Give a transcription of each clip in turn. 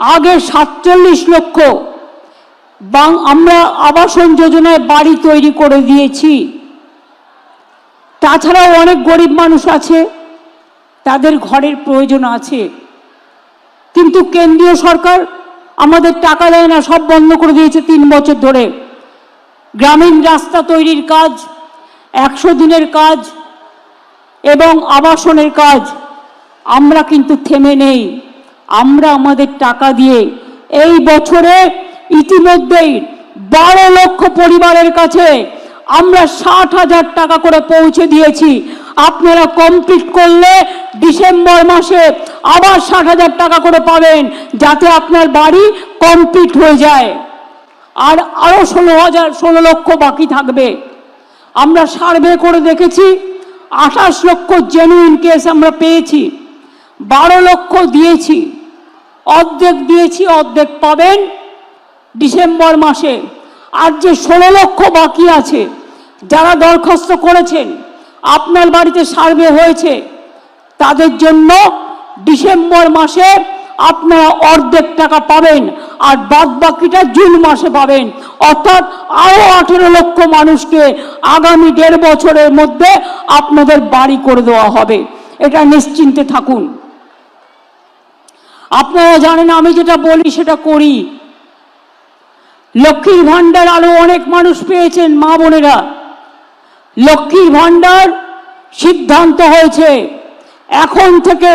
আগে সাতচল্লিশ লক্ষ। বাং আমরা আবাসন যোজনায় বাড়ি তৈরি করে দিয়েছি। তাছাড়াও অনেক গরিব মানুষ আছে। তাদের ঘরের প্রয়োজন আছে। কিন্তু কেন্দ্রীয় সরকার আমাদের টাকা দেয় না, সব বন্ধ করে দিয়েছে তিন বছর ধরে। গ্রামীণ রাস্তা তৈরির কাজ, একশো দিনের কাজ এবং আবাসনের কাজ। আমরা কিন্তু থেমে নেই। আমরা আমাদের টাকা দিয়ে এই বছরে ইতিমধ্যেই বারো লক্ষ পরিবারের কাছে আমরা ষাট হাজার টাকা করে পৌঁছে দিয়েছি। আপনারা কমপ্লিট করলে ডিসেম্বর মাসে আবার ষাট হাজার টাকা করে পাবেন, যাতে আপনার বাড়ি কমপ্লিট হয়ে যায়। আর আরও ষোলো হাজার, ষোলো লক্ষ বাকি থাকবে। আমরা সার্ভে করে দেখেছি, আঠাশ লক্ষ জেনুইন কেস আমরা পেয়েছি, বারো লক্ষ দিয়েছি। অর্ধেক দিয়েছি, অর্ধেক পাবেন। ডিসেম্বর মাসে আর যে ষোলো লক্ষ বাকি আছে, যারা দরখাস্ত করেছেন, আপনার বাড়িতে সার্ভে হয়েছে, তাদের জন্য ডিসেম্বর মাসে আপনারা অর্ধেক টাকা পাবেন আর বাদ বাকিটা জুন মাসে পাবেন। অর্থাৎ আরও আঠেরো লক্ষ মানুষকে আগামী দেড় বছরের মধ্যে আপনাদের বাড়ি করে দেওয়া হবে। এটা নিশ্চিন্তে থাকুন। আপনারা জানেন আমি যেটা বলি সেটা করি। লক্ষ্মীর ভাণ্ডার আরও অনেক মানুষ পেয়েছেন, মা বোনেরা। লক্ষ্মীর ভাণ্ডার সিদ্ধান্ত হয়েছে। এখন থেকে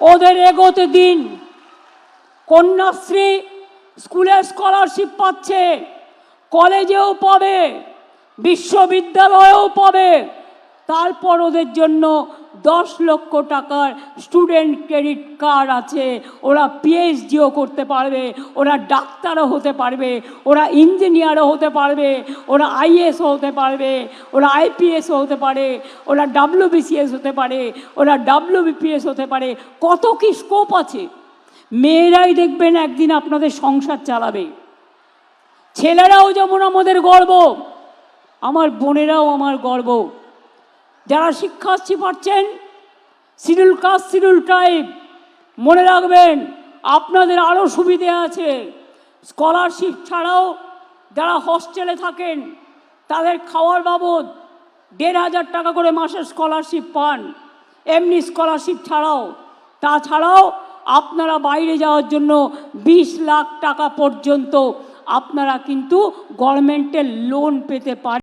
ওদের এগোতে দিন। কন্যাশ্রী স্কুলে স্কলারশিপ পাচ্ছে কলেজেও পাবে বিশ্ববিদ্যালয়েও পাবে তারপর ওদের জন্য দশ লক্ষ টাকার স্টুডেন্ট ক্রেডিট কার্ড আছে। ওরা পিএইচডিও করতে পারবে, ওরা ডাক্তারও হতে পারবে, ওরা ইঞ্জিনিয়ারও হতে পারবে, ওরা আইএসও হতে পারবে, ওরা আইপিএসও হতে পারে, ওরা ডাব্লিউবিসিএস হতে পারে, ওরা ডাব্লিউবিপিএস হতে পারে, কত কি স্কোপ আছে? মেয়েরাই দেখবেন একদিন আপনাদের সংসার চালাবে। ছেলেরাও যেমন আমাদের গর্ব, আমার বোনেরাও আমার গর্ব। যারা শিক্ষার্থী পাচ্ছেন শিডিউল কাস্ট, শিডিউল টাইপ মনে রাখবেন, আপনাদের আরও সুবিধে আছে। স্কলারশিপ ছাড়াও যারা হস্টেলে থাকেন, তাদের খাওয়ার বাবদ দেড় হাজার টাকা করে মাসের স্কলারশিপ পান। এমনি স্কলারশিপ ছাড়াও। তাছাড়াও আপনারা বাইরে যাওয়ার জন্য বিশ লাখ টাকা পর্যন্ত আপনারা কিন্তু গভর্নমেন্টের লোন পেতে পারেন।